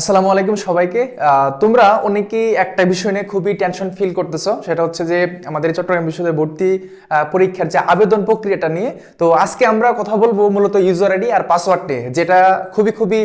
আসসালামু আলাইকুম সবাইকে। তোমরা অনেকেই একটা বিষয় নিয়ে খুবই টেনশন ফিল করতেছো, সেটা হচ্ছে যে আমাদের চট্টগ্রাম বিশ্ববিদ্যালয়ে ভর্তি পরীক্ষার যে আবেদন প্রক্রিয়াটা নিয়ে। তো আজকে আমরা কথা বলব মূলত ইউজার আইডি আর পাসওয়ার্ড নিয়ে, যেটা খুবই খুবই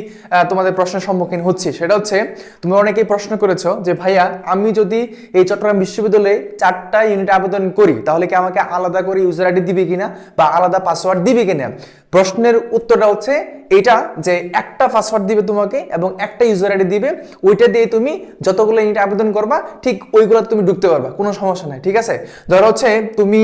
তোমাদের প্রশ্নের সম্মুখীন হচ্ছে। সেটা হচ্ছে তুমি অনেকেই প্রশ্ন করেছ যে, ভাইয়া, আমি যদি এই চট্টগ্রাম বিশ্ববিদ্যালয়ে চারটা ইউনিট আবেদন করি, তাহলে কি আমাকে আলাদা করে ইউজার আইডি দিবে কিনা বা আলাদা পাসওয়ার্ড দিবে কিনা? প্রশ্নের উত্তরটা হচ্ছে এটা যে একটা পাসওয়ার্ড দিবে তোমাকে এবং একটা আইডি দিবে, ওইটা দিয়ে তুমি যতগুলো ইউনিট আবেদন করবা, ঠিক ওইগুলো তুমি ঢুকতে পারবা, কোনো সমস্যা নাই, ঠিক আছে? ধরো হচ্ছে তুমি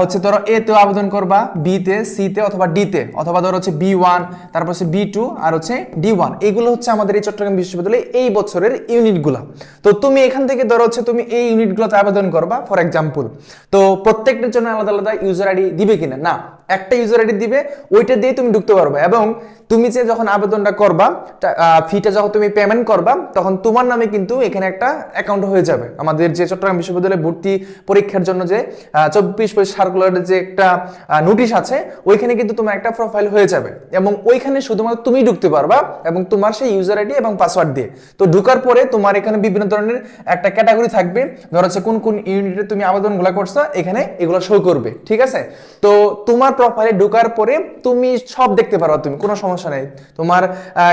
হচ্ছে ধরো এ তেও আবেদন করবা বি তে সি তে অথবা ডি তে, অথবা ধরো হচ্ছে বি ওয়ান তারপর হচ্ছে বি টু আর হচ্ছে ডি ওয়ান এইগুলো হচ্ছে আমাদের এই চট্টগ্রাম বিশ্ববিদ্যালয়ে এই বছরের ইউনিটগুলো তো তুমি এখান থেকে ধরো হচ্ছে তুমি এই ইউনিটগুলোতে আবেদন করবা ফর এক্সাম্পল তো প্রত্যেকটার জন্য আলাদা আলাদা ইউজার আইডি দিবে কিনা? না। একটা ইউজার আইডি দিবে, ওইটা দিয়ে তুমি ঢুকতে পারবে। এবং তুমি যে যখন আবেদনটা করবা ফিটা যখন তুমি পেমেন্ট করবা, তখন তোমার নামে কিন্তু এখানে একটা অ্যাকাউন্ট হয়ে যাবে। আমাদের যে চট্টগ্রাম বিশ্ববিদ্যালয়ে ভর্তি পরীক্ষার জন্য যে চব্বিশ পঁচিশ সার্কুলারের যে একটা নোটিশ আছে, ওইখানে কিন্তু তোমার একটা প্রোফাইল হয়ে যাবে। এবং ওইখানে শুধুমাত্র তুমি ঢুকতে পারবা এবং তোমার সেই ইউজার আইডি এবং পাসওয়ার্ড দিয়ে। তো ঢুকার পরে তোমার এখানে বিভিন্ন ধরনের একটা ক্যাটাগরি থাকবে। ধর হচ্ছে কোন কোন ইউনিটে তুমি আবেদনগুলো করছ, এখানে এগুলো শো করবে। ঠিক আছে? তো তোমার প্রোফাইলে ঢোকার পরে তুমি সব দেখতে পারবা তুমি, কোনো সমস্যা নেই। তোমার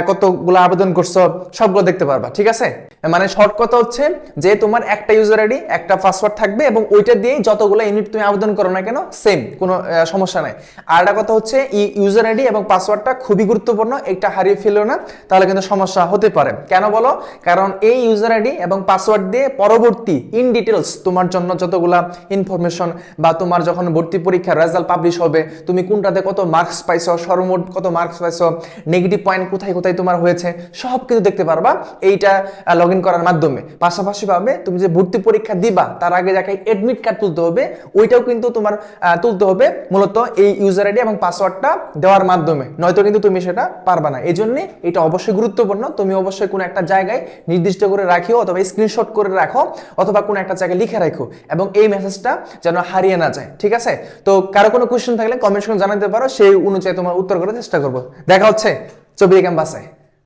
কতগুলো আবেদন করছ, সবগুলো দেখতে পারবা, ঠিক আছে? মানে শর্ট কথা হচ্ছে যে তোমার একটা ইউজার আইডি একটা পাসওয়ার্ড থাকবে এবং ওইটা দিয়ে যতগুলো ইউনিট তুমি আবেদন করো না কেন সেম কোনো সমস্যা নাই। আর একটা কথা হচ্ছে ইউজার আইডি এবং পাসওয়ার্ডটা খুবই গুরুত্বপূর্ণ, এটা হারিয়ে ফেলো না, তাহলে কিন্তু সমস্যা হতে পারে। কেন বলো? কারণ এই ইউজার আইডি এবং পাসওয়ার্ড দিয়ে পরবর্তী ইন ডিটেলস তোমার জন্য যতগুলা ইনফরমেশন বা তোমার যখন ভর্তি পরীক্ষার রেজাল্ট পাবলিশ হবে তুমি কোনটাতে কত মার্কস পাইছো, সর্বমোট কত মার্কস পাইছো নেগেটিভ পয়েন্ট কোথায় কোথায় তোমার হয়েছে, সব কিছু দেখতে পারবা এইটা লগ ইন করার মাধ্যমে। পাশাপাশি ভাবে তুমি যে ভর্তি পরীক্ষা দিবা, তার আগে যাকে এডমিট কার্ড তুলতে হবে, ওইটাও কিন্তু তোমার তুলতে হবে মূলত এই ইউজার আইডি এবং পাসওয়ার্ডটা দেওয়ার মাধ্যমে। নয়তো কিন্তু তুমি সেটা পারবা না। এই জন্য এটা অবশ্যই গুরুত্বপূর্ণ। তুমি অবশ্যই কোনো একটা জায়গায় নির্দিষ্ট করে রাখিও অথবা স্ক্রিনশট করে রাখো অথবা কোনো একটা জায়গায় লিখে রাখো এবং এই মেসেজটা যেন হারিয়ে না যায়। ঠিক আছে? তো কারও কোনো কোয়েশ্চেন থাকলে কমেন্ট করে জানাতে পারো, সেই অনুযায়ী তোমার উত্তর করার চেষ্টা করব। দেখা হচ্ছে চব্বিশ ক্যাম্পাসে।